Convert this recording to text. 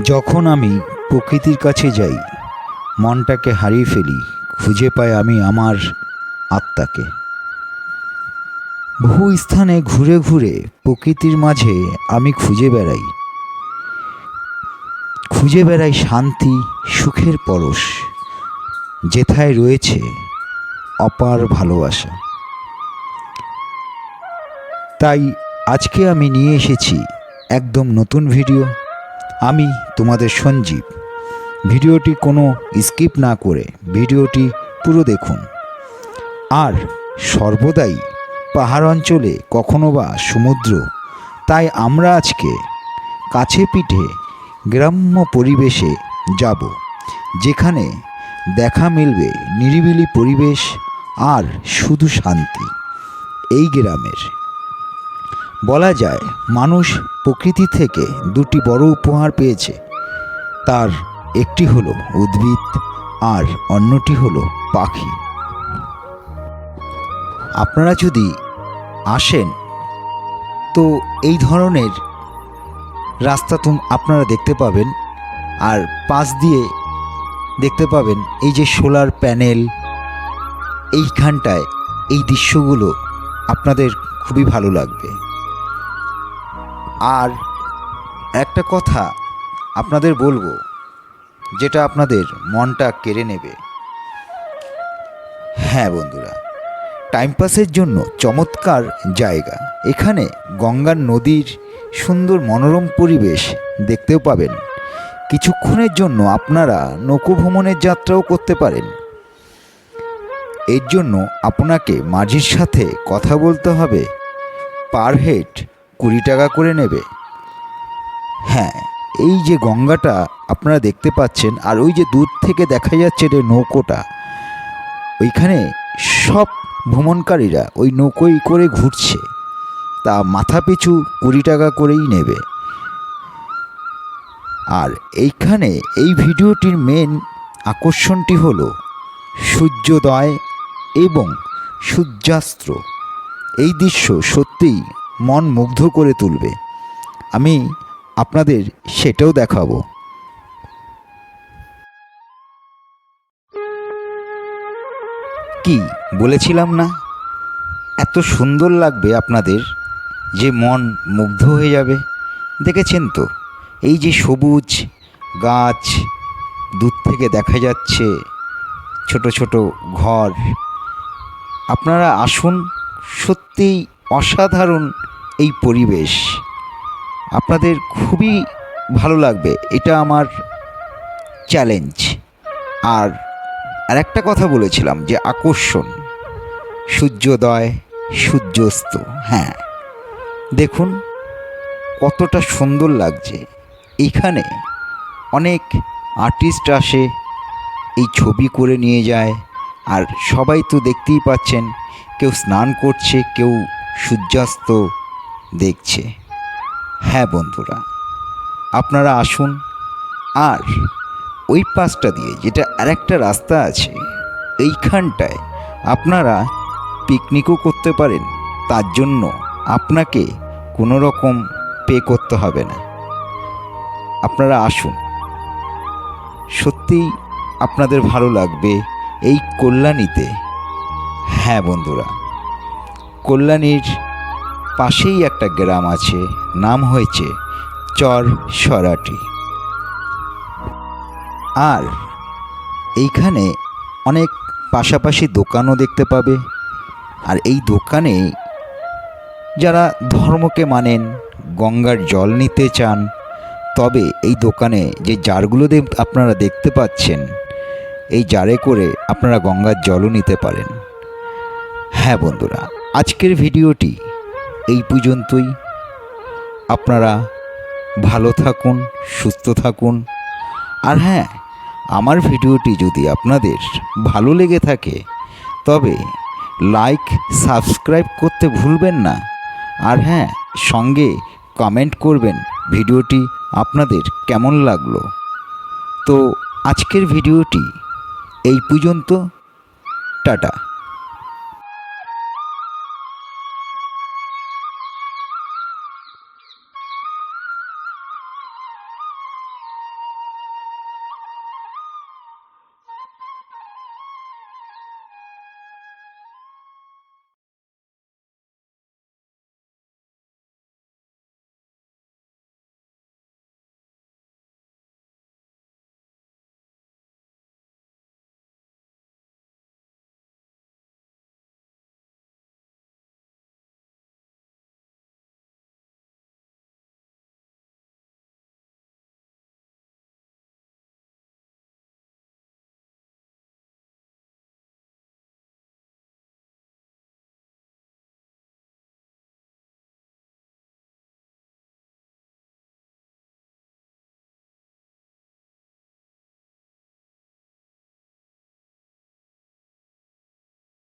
যখন আমি প্রকৃতির কাছে যাই, মনটাকে হারিয়ে ফেলি, খুঁজে পাই আমি আমার আত্মাকে। বহু স্থানে ঘুরে ঘুরে প্রকৃতির মাঝে আমি খুঁজে বেড়াই। খুঁজে বেড়াই শান্তি, সুখের পরশ, যেথায় রয়েছে অপার ভালোবাসা। তাই আজকে আমি নিয়ে এসেছি একদম নতুন ভিডিও। আমি তোমাদের সঞ্জীব। ভিডিওটি কোনো স্কিপ না করে ভিডিওটি পুরো দেখুন। আর সর্বদাই পাহাড় অঞ্চলে কখনো বা সমুদ্র, তাই আমরা আজকে কাছে পিঠে গ্রাম্য পরিবেশে যাব, যেখানে দেখা মিলবে নিরিবিলি পরিবেশ আর শুধু শান্তি। এই গ্রামের। বলা যায়, মানুষ প্রকৃতি থেকে দুটি বড় উপহার পেয়েছে। তার একটি হলো উদ্ভিদ আর অন্যটি হলো পাখি। আপনারা যদি আসেন, তো এই ধরনের রাস্তা তুম আপনারা দেখতে পাবেন আর পাশ দিয়ে দেখতে পাবেন এই যে সোলার প্যানেল, এইখানটায় এই দৃশ্যগুলো আপনাদের খুবই ভালো লাগবে। আর একটা কথা আপনাদের বলব, যেটা আপনাদের মনটা কেড়ে নেবে। হ্যাঁ বন্ধুরা, টাইম পাসের জন্য চমৎকার জায়গা। এখানে গঙ্গার নদীর সুন্দর মনোরম পরিবেশ দেখতেও পাবেন। কিছুক্ষণের জন্য আপনারা নৌকো ভ্রমণের যাত্রাও করতে পারেন। এর জন্য আপনাকে মাঝির সাথে কথা বলতে হবে পার হেড কুড়ি টাকা করে নেবে। হ্যাঁ এই যে গঙ্গাটা আপনারা দেখতে পাচ্ছেন, আর ওই যে দূর থেকে দেখা যাচ্ছে যে নৌকোটা, ওইখানে সব ভ্রমণকারীরা ওই নৌকোই করে ঘুরছে। তা মাথা পিছু কুড়ি টাকা করেই নেবে। আর এইখানে এই ভিডিওটির মেন আকর্ষণটি হলো সূর্যোদয় এবং সূর্যাস্ত। এই দৃশ্য সত্যিই মন মুগ্ধ করে তুলবে। আমি আপনাদের সেটাও দেখাবো। কি, বলেছিলাম না? এত সুন্দর লাগবে আপনাদের, যে মন মুগ্ধ হয়ে যাবে। দেখেছেন তো, এই যে সবুজ গাছ দূর থেকে দেখা যাচ্ছে, ছোট ছোট ঘর। আপনারা আসুন, সত্যিই অসাধারণ এই পরিবেশ। আপনাদের খুবই ভালো লাগবে। এটা আমার চ্যালেঞ্জ আর আরেকটা কথা বলেছিলাম যে আকর্ষণ। সূর্যোদয়, সূর্যাস্ত হ্যাঁ। দেখুন, কতটা সুন্দর লাগছে। এইখানে অনেক আর্টিস্ট আসে, এই ছবি করে নিয়ে যায়। আর সবাই তো দেখতেই পাচ্ছেন, কেউ স্নান করছে, কেউ সূর্যাস্ত দেখছে। হ্যাঁ বন্ধুরা, আপনারা আসুন আর ওই পাশটা দিয়ে যেটা আরেকটা রাস্তা আছে, এইখানটায় আপনারা পিকনিকও করতে পারেন। তার জন্য আপনাকে কোনো রকম পে করতে হবে না। আপনারা আসুন। সত্যিই আপনাদের ভালো লাগবে এই কল্যাণীতে। হ্যাঁ বন্ধুরা, কল্যাণীর পাশেই একটা গ্রাম আছে, নাম হয়েছে চর সরাটি। আর এইখানে অনেক পাশাপাশি দোকানও দেখতে পাবে। আর এই দোকানে যারা ধর্মকে মানেন, গঙ্গার জল নিতে চান, তবে এই দোকানে যে জারগুলো আপনারা দেখতে পাচ্ছেন, এই জারে করে আপনারা গঙ্গার জলও নিতে পারেন। হ্যাঁ বন্ধুরা, আজকের ভিডিওটি এই পর্যন্তই। আপনারা ভালো থাকুন, সুস্থ থাকুন। আর হ্যাঁ আমার ভিডিওটি যদি আপনাদের ভালো লেগে থাকে, তবে লাইক, সাবস্ক্রাইব করতে ভুলবেন না। আর হ্যাঁ সঙ্গে কমেন্ট করবেন ভিডিওটি আপনাদের কেমন লাগল। তো আজকের ভিডিওটি এই পর্যন্ত। টাটা।